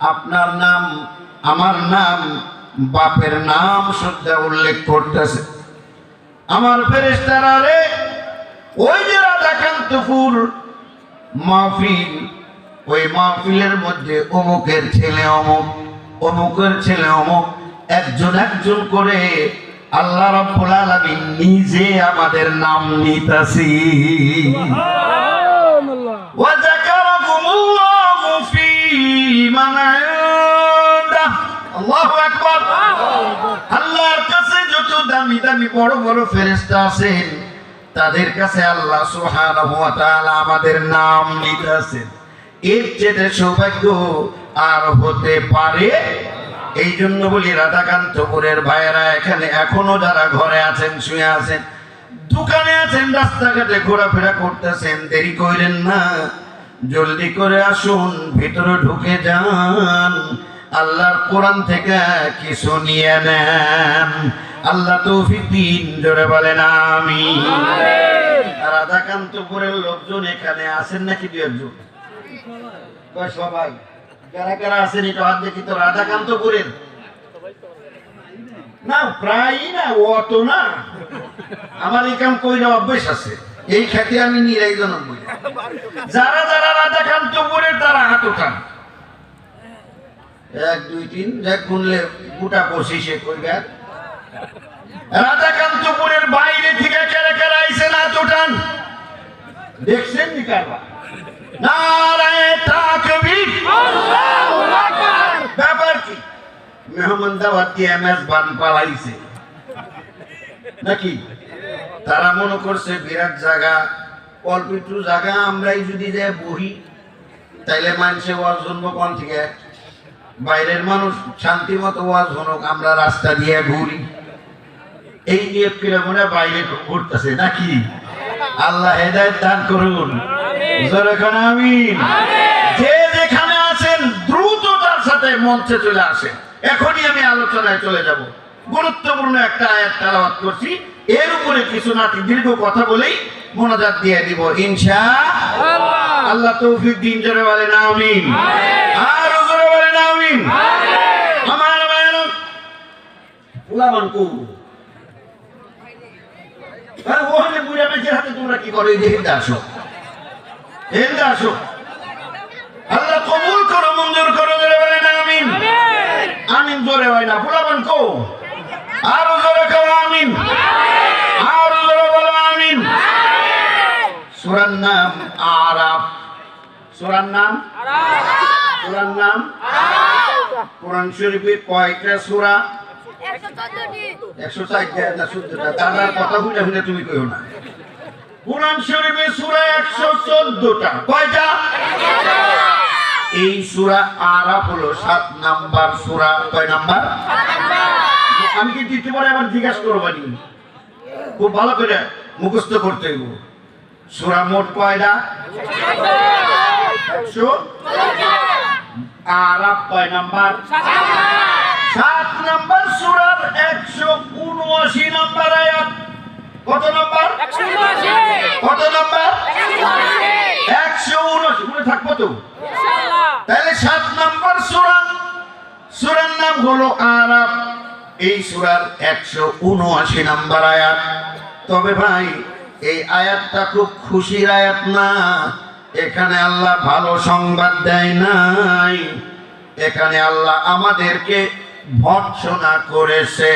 আপনার নাম আমার নাম বাপের নাম শ্রদ্ধা উল্লেখ করতেছে। আমার ফেরেস্তারা রে ওই যে রাধাকান্তপুর মাহফিল ওই মাহফিলের মধ্যে অমুকের ছেলে অমুক অমুকের ছেলে অমুক একজন একজন করে আল্লাহ রাব্বুল আলামিন নিজে আমাদের নাম নিতাছি। আল্লাহু আকবার। আল্লাহর কাছে যত দামি দামি বড় বড় ফেরেশতা আছেন তাদের কাছে আল্লাহ সুবহানাহু ওয়া তাআলা আমাদের নাম নিতেছেন এর চেয়ে সৌভাগ্য আর হতে পারে। এই জন্য বলি রাধাকান্তপুরের ভাইয়েরা এখানে এখনও যারা ঘরে আছেন, শুয়ে আছেন, দোকানে আছেন, রাস্তাঘাটে ঘোরাফেরা করতেছেন, দেরি করেন না। জলদি করে আসুন, ভিতরে ঢুকে যান। আল্লাহর কোরআন থেকে কিছু নিয়ে নেন। আল্লাহ তৌফিক দিন জোরে বলেন আমি রাধাকান্তপুরের লোকজন এখানে আছেন নাকি দু একজন? সবাই? কারা কারা আছেন এটা হাত দেখি তো রাধাকান্তপুরের। না প্রায় না অত না। আমার এই কাম কইরা অভ্যেস আছে। এই খ্যাতি আমি নিরাই জনম বলি যারা যারা রাধাকান্তপুরের তারা হাত উঠান এক, দুই, তিন যাক গুনলে গোটা বাইরে থেকে কেড়ে কেড়ে হাত উঠান দেখছেন নি কারবার? নারায় তাকবীর ব্যাপার কি? মেহমান দাওয়াত এমএস বান পালাইছে। নাকি? তারা মনে করছে বিরাট জায়গা, অল্প একটু জায়গা আমরাই যদি যে বহি, তাইলে মানুষে শুনব কোন থেকে? বাইরের মানুষ শান্তি মতো ওয়াজ শুনুক আমরা রাস্তা দিয়ে ঘুরি। এই নিয়ে কীরকম বাইরে ঘুরতেছে নাকি? আল্লাহ হেদায়ত দান করুন। আমিন। যে যেখানে আছেন দ্রুততার সাথে মঞ্চে চলে আসেন। এখনই আমি আলোচনায় চলে যাব। গুরুত্বপূর্ণ একটা আয়াত তেলাওয়াত করছি। এর উপরে কিছু নাতি দীর্ঘ কথা বলেই মোনাজাত দিয়ে দিব ইনশা আল্লাহ। তৌফিক দিন জোরে বলেন আমিন। আমিন। আমার মায়ের উলামান কু। ওখানে বুড়া মেয়েছের হাতে তোমরা কি করো এই হিন্দা আসো। হিন্দা আসো। আল্লাহ কবুল করো মঞ্জুর করো জোরে আমিন। আমিন হয় না। ফুলাবান কো। আরও জোরে করো আমিন। আরও জোরে বলো আমিন। সুরার নাম আরাফ। সুরার নাম? সুরার নাম? কোরআন শরীফের কয়টা সূরা? কথা শুনে তুমি না। এই সুরা আর হলো সাত নাম্বার সূরা। কয় নাম্বার? আমি কি দ্বিতীয়বার আবার জিজ্ঞাসা করব খুব ভালো করে মুখস্থ করতে হইব। সুরা মোট কয়টা? একশো। আরব কয় নাম্বার? সাত নাম্বার। সুরার একশো উনআশি নাম্বার আয়াত। কত নাম্বার? কত নাম্বার? একশো উনআশি। মনে থাকব তো? তাহলে সাত নাম্বার সুরান সুরার নাম হলো আরব এই সুরার একশো উনআশি নাম্বার আয়াত। তবে ভাই এই আয়াতটা খুব খুশির আয়াত না। এখানে আল্লাহ ভালো সংবাদ দেয় নাই এখানে আল্লাহ আমাদেরকে ভৎসনা করেছে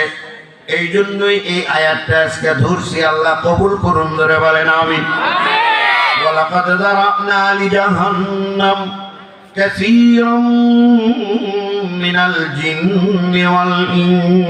এই জন্যই এই আয়াতটা আজকে ধরছি আল্লাহ কবুল করুন ধরে বলেন আমি ولقد ذرأنا لجهنم كثيرا من الجن والإنس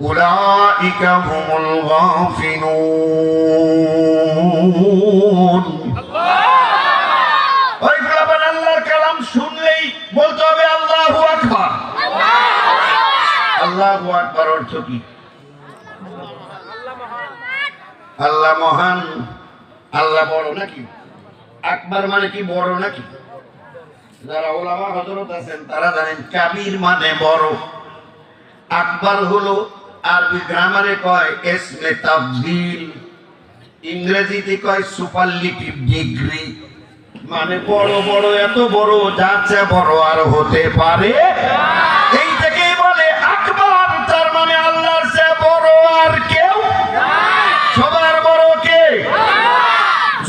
أولئك هم الغافلون আল্লাহর কালাম শুনলেই বলতে হবে আল্লাহ মহান। আল্লাহ বড় নাকি? আকবার মানে কি নাকি? যারা আছেন তারা জানেন কাবির মানে বড়। আকবার হলো আরবি গ্রামারে কয় এসমে তাবদিল ইংরেজিতে কয়, সুপারলিটিভ ডিগ্রি। মানে বড় বড়, এত বড়, যার চেয়ে বড় আর হতে পারে। এই থেকেই বলে, আকবার, তার মানে আল্লাহর চেয়ে বড় আর কেউ? সবার বড় কে?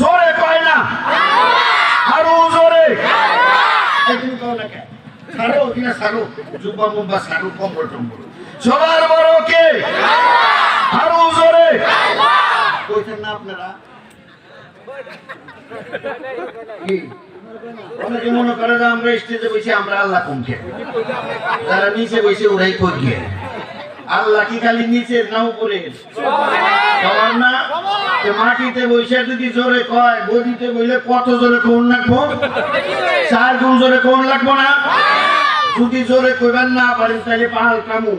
জোরে কয় না। আরও জোরে। একদিন কও না কেন? সারো কিনা সারো জুব্বা মুব্বা সারো কম্বল টম্বল। সবার বড় কে? আরও জোরে। কইছেন না আপনারা? মনে করে আমরা স্টেজে বসে আমরা কমকে যারা নিচে ওরাই কি খালি নিচে না মাটিতে বসে যদি জোরে কয়, গদিতে বইলে কত জোরে কোন লাগবো? চার গুণ জোরে কোন লাগবো না? যদি জোরে কইবেন না পারেন তাহলে পাহাড় কামু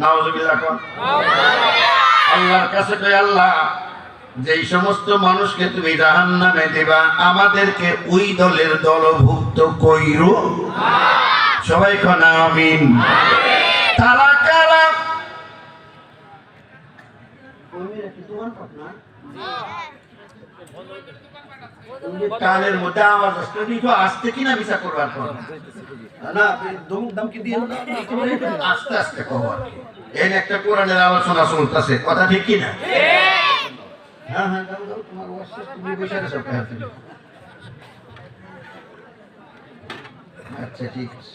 নাউজুবিল্লাহ। কোন আল্লাহর কাছে কই আল্লাহ যেই সমস্ত মানুষকে তুমি জাহান নামে দেবা আমাদেরকে ওই দলের দলভুক্ত কইরো। সবাই কোন আমিন। তারা কারা? কানের মধ্যে আওয়াজ আসছে তুমি তো আসতে কিনা বিচার করবার পর না দমুক দিয়ে আস্তে আস্তে কহ আর এই একটা কোরআনের আলোচনা চলতেছে কথা ঠিক কি না হ্যাঁ হ্যাঁ তোমার তুমি বসে গেছো আচ্ছা ঠিক আছে।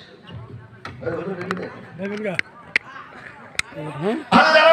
আল্লাহ